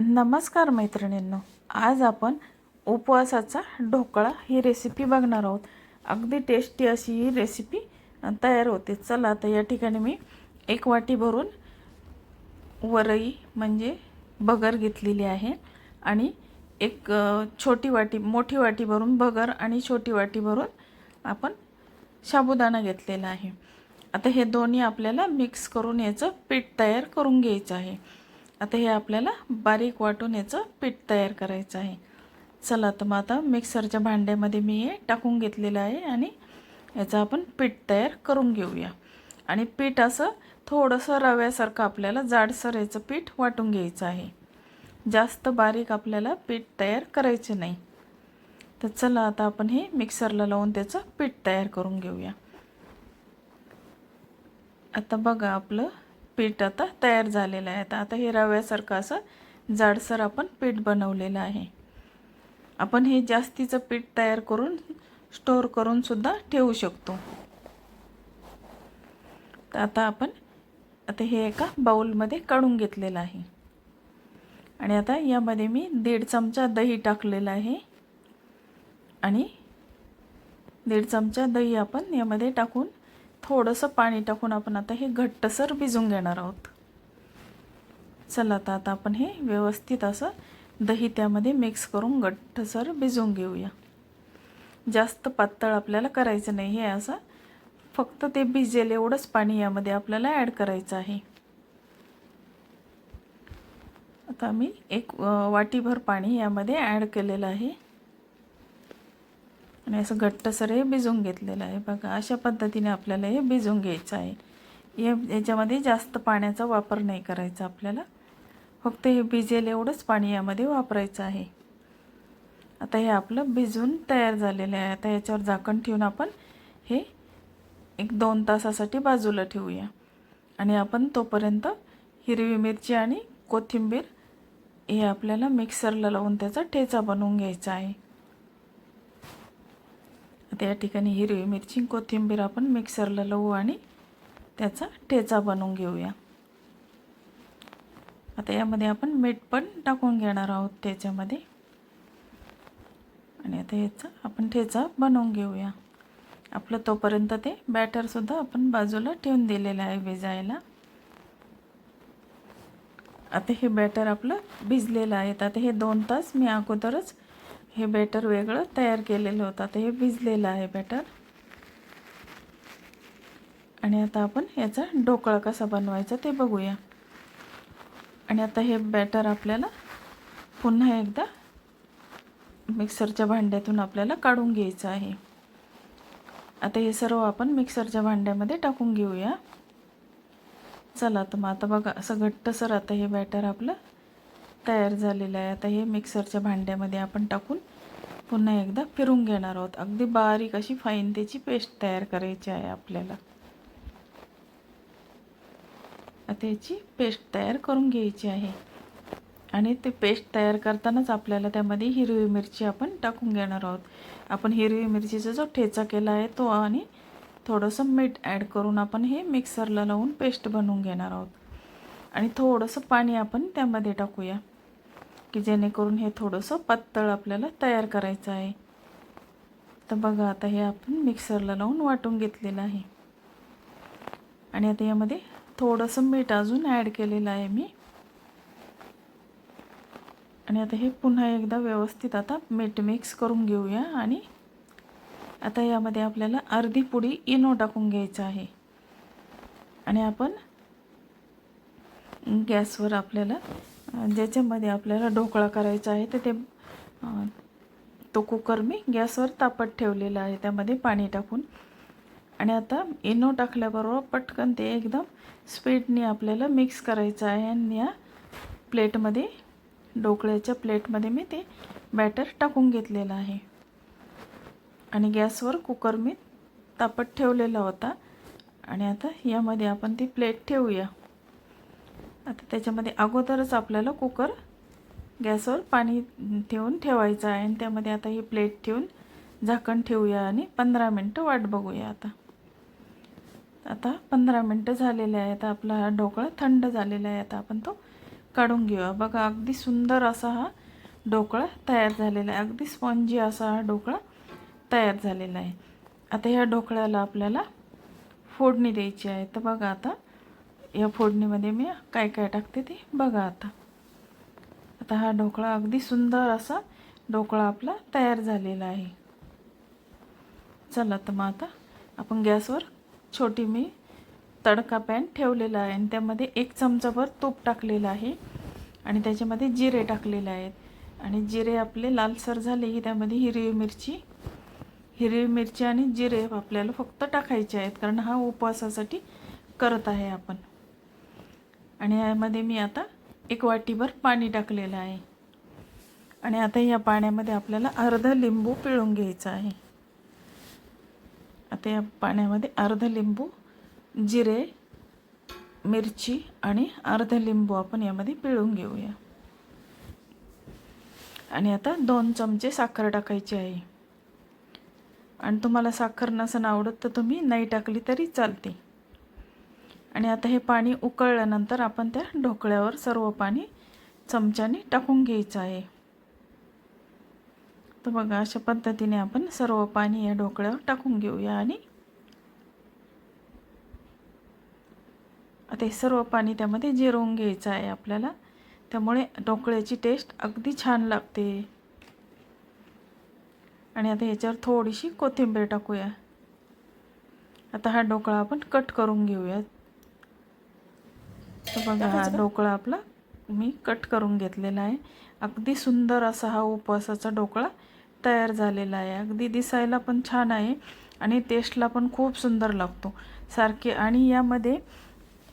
नमस्कार मैत्रिणींनो आज आपण उपवासाचा ढोकळा ही रेसिपी बघणार आहोत. अगदी टेस्टी अशी ही रेसिपी तयार होते. चला आता या ठिकाणी मी एक वाटी भरून वरई म्हणजे बगर घेतलेली आहे आणि एक छोटी वाटी मोठी वाटी भरून बगर आणि छोटी वाटी भरून आपण साबुदाणा घेतलेला आहे. आता हे दोन्ही आपल्याला मिक्स करून याचं पीठ तयार करून घ्यायचं आहे. आता हे आपल्याला बारीक वाटून याचं पीठ तयार करायचं आहे. चला तर मग आता मिक्सरच्या भांड्यामध्ये मी हे टाकून घेतलेलं आहे आणि याचं आपण पीठ तयार करून घेऊया. आणि पीठ असं थोडंसं रव्यासारखं आपल्याला जाडसर याचं पीठ वाटून घ्यायचं आहे. जास्त बारीक आपल्याला पीठ तयार करायचे नाही. तर चला आता आपण हे मिक्सरला लावून त्याचं पीठ तयार करून घेऊया. आता बघा आपलं पीठ आता तयार झालेलं आहे. आता आता हे रव्यासारखं असं जाडसर आपण पीठ बनवलेलं आहे. आपण हे जास्तीचं पीठ तयार करून स्टोअर करूनसुद्धा ठेवू शकतो. तर आता आपण आता हे एका बाऊलमध्ये काढून घेतलेलं आहे. आणि आता यामध्ये मी दीड चमचा दही टाकलेलं आहे. आणि दीड चमचा दही आपण यामध्ये टाकून थोडंसं पाणी टाकून आपण आता हे घट्टसर भिजून घेणार आहोत. चला आता आता आपण हे व्यवस्थित असं दही त्यामध्ये मिक्स करून घट्टसर भिजवून घेऊया. जास्त पातळ आपल्याला करायचं नाही हे असं. फक्त ते भिजेल एवढंच पाणी यामध्ये आपल्याला ॲड करायचं आहे. आता मी एक वाटीभर पाणी यामध्ये ॲड केलेलं आहे. आणि असं घट्टसर हे भिजवून घेतलेलं आहे. बघा अशा पद्धतीने आपल्याला हे भिजवून घ्यायचं आहे. या याच्यामध्ये जास्त पाण्याचा वापर नाही करायचा आपल्याला. फक्त हे भिजेल एवढंच पाणी यामध्ये वापरायचं आहे. आता हे आपलं भिजून तयार झालेलं आहे. आता याच्यावर झाकण ठेवून आपण हे एक दोन तासासाठी बाजूला ठेवूया. आणि आपण तोपर्यंत हिरवी मिरची आणि कोथिंबीर हे आपल्याला मिक्सरला लावून त्याचा ठेचा बनवून घ्यायचा आहे. आता या ठिकाणी हिरवी मिरची कोथिंबीर आपण मिक्सरला लावू आणि त्याचा ठेचा बनवून घेऊया. आता यामध्ये आपण मीठ पण टाकून घेणार आहोत त्याच्यामध्ये. आणि आता याचा आपण ठेचा बनवून घेऊया. आपलं तोपर्यंत ते बॅटरसुद्धा आपण बाजूला ठेवून दिलेलं आहे भिजायला आता हे बॅटर आपलं भिजलेलं आहे. आता हे दोन तास मी अगोदरच हे बॅटर वेगळं तयार केलेलं होतं. आता हे भिजलेलं आहे बॅटर आणि आता आपण याचा ढोकळा कसा बनवायचा ते बघूया. आणि आता हे बॅटर आपल्याला पुन्हा एकदा मिक्सरच्या भांड्यातून आपल्याला काढून घ्यायचं आहे. आता हे सर्व आपण मिक्सरच्या भांड्यामध्ये टाकून घेऊया. चला तर मग आता बघा असं घट्टसर आता हे बॅटर आपलं तयार झालेलं आहे. आता हे मिक्सरच्या भांड्यामध्ये आपण टाकून पुन्हा एकदा फिरून घेणार आहोत. अगदी बारीक अशी फाईन त्याची पेस्ट तयार करायची आहे आपल्याला. आता याची पेस्ट तयार करून घ्यायची आहे. आणि ते पेस्ट तयार करतानाच आपल्याला त्यामध्ये हिरवी मिरची आपण टाकून घेणार आहोत. आपण हिरवी मिरचीचा जो ठेचा केला आहे तो आणि थोडंसं मीठ ॲड करून आपण हे मिक्सरला लावून पेस्ट बनवून घेणार आहोत. आणि थोडंसं पाणी आपण त्यामध्ये टाकूया. की जेणेकरून हे थोडंसं पातळ आपल्याला तयार करायचं आहे. तर बघा आता हे आपण मिक्सरला लावून वाटून घेतलेलं आहे. आणि आता यामध्ये थोडंसं मीठ अजून ॲड केलेलं आहे मी. आणि आता हे पुन्हा एकदा व्यवस्थित आता मीठ मिक्स करून घेऊया आणि आता यामध्ये आपल्याला अर्धी पुडी इनो टाकून घ्यायचं आहे. आणि आपण गॅसवर आपल्याला ज्याच्यामध्ये आपल्याला ढोकळा करायचा आहे तर ते तो कुकर मी गॅसवर तापत ठेवलेला आहे. त्यामध्ये पाणी टाकून. आणि आता इनो टाकल्याबरोबर पटकन ते एकदम स्पीडने आपल्याला मिक्स करायचं आहे. आणि या प्लेटमध्ये ढोकळ्याच्या प्लेटमध्ये मी ते बॅटर टाकून घेतलेलं आहे. आणि गॅसवर कुकर मी तापत ठेवलेला होता. आणि आता यामध्ये आपण ती प्लेट ठेवूया. आता त्याच्यामध्ये अगोदरच आपल्याला कुकर गॅसवर पाणी ठेवून ठेवायचं आहे. आणि त्यामध्ये आता ही प्लेट ठेवून झाकण ठेवूया आणि पंधरा मिनटं वाट बघूया आता. आता पंधरा मिनटं झालेले आहेत. आपला हा ढोकळा थंड झालेला आहे. आता आपण तो काढून घेऊया. बघा अगदी सुंदर असा हा ढोकळा तयार झालेला आहे. अगदी स्पॉन्जी असा हा ढोकळा तयार झालेला आहे. आता ह्या ढोकळ्याला आपल्याला फोडणी द्यायची आहे. तर बघा आता या फोडणीमध्ये मी काय काय टाकते ते बघा आता. आता हा ढोकळा अगदी सुंदर असा ढोकळा आपला तयार झालेला आहे. चला तर मग आता आपण गॅसवर छोटी मी तडका पॅन ठेवलेला आहे आणि त्यामध्ये एक चमचाभर तूप टाकलेलं आहे आणि त्याच्यामध्ये जिरे टाकलेले आहेत. आणि जिरे आपले लालसर झाले की त्यामध्ये हिरवी मिरची हिरवी मिरची आणि जिरे आपल्याला फक्त टाकायचे आहेत कारण हा उपवासासाठी करत आहे आपण. आणि यामध्ये मी आता एक वाटीभर पाणी टाकलेलं आहे. आणि आता या पाण्यामध्ये आपल्याला अर्धा लिंबू पिळून घ्यायचा आहे. आता या पाण्यामध्ये अर्धा लिंबू जिरे मिरची आणि अर्ध लिंबू आपण यामध्ये पिळून घेऊया. आणि आता दोन चमचे साखर टाकायची आहे. आणि तुम्हाला साखर नसन आवडत तर तुम्ही नाही टाकली तरी चालते. आणि आता हे पाणी उकळल्यानंतर आपण त्या ढोकळ्यावर सर्व पाणी चमच्याने टाकून घ्यायचं आहे. तर बघा अशा पद्धतीने आपण सर्व पाणी या ढोकळ्यावर टाकून घेऊया आणि आता हे सर्व पाणी त्यामध्ये जिरवून घ्यायचं आहे आपल्याला. त्यामुळे ढोकळ्याची टेस्ट अगदी छान लागते. आणि आता ह्याच्यावर थोडीशी कोथिंबीर टाकूया. आता हा ढोकळा आपण कट करून घेऊया तर बघा हा ढोकळा आपला मी कट करून घेतलेला आहे. अगदी सुंदर असा हा उपवासाचा ढोकळा तयार झालेला आहे. अगदी दिसायला पण छान आहे आणि टेस्टला पण खूप सुंदर लागतो. सारखे आणि यामध्ये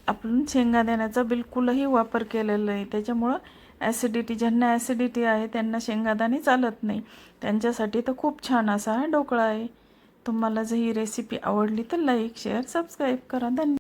आपण शेंगादाण्याचा बिलकुलही वापर केलेला आहे त्याच्यामुळं ॲसिडिटी ज्यांना ॲसिडिटी आहे त्यांना शेंगादाणे चालत नाही. त्यांच्यासाठी तर खूप छान असा हा ढोकळा आहे. तुम्हाला जर ही रेसिपी आवडली तर लाईक शेअर सबस्क्राईब करा. धन्यवाद.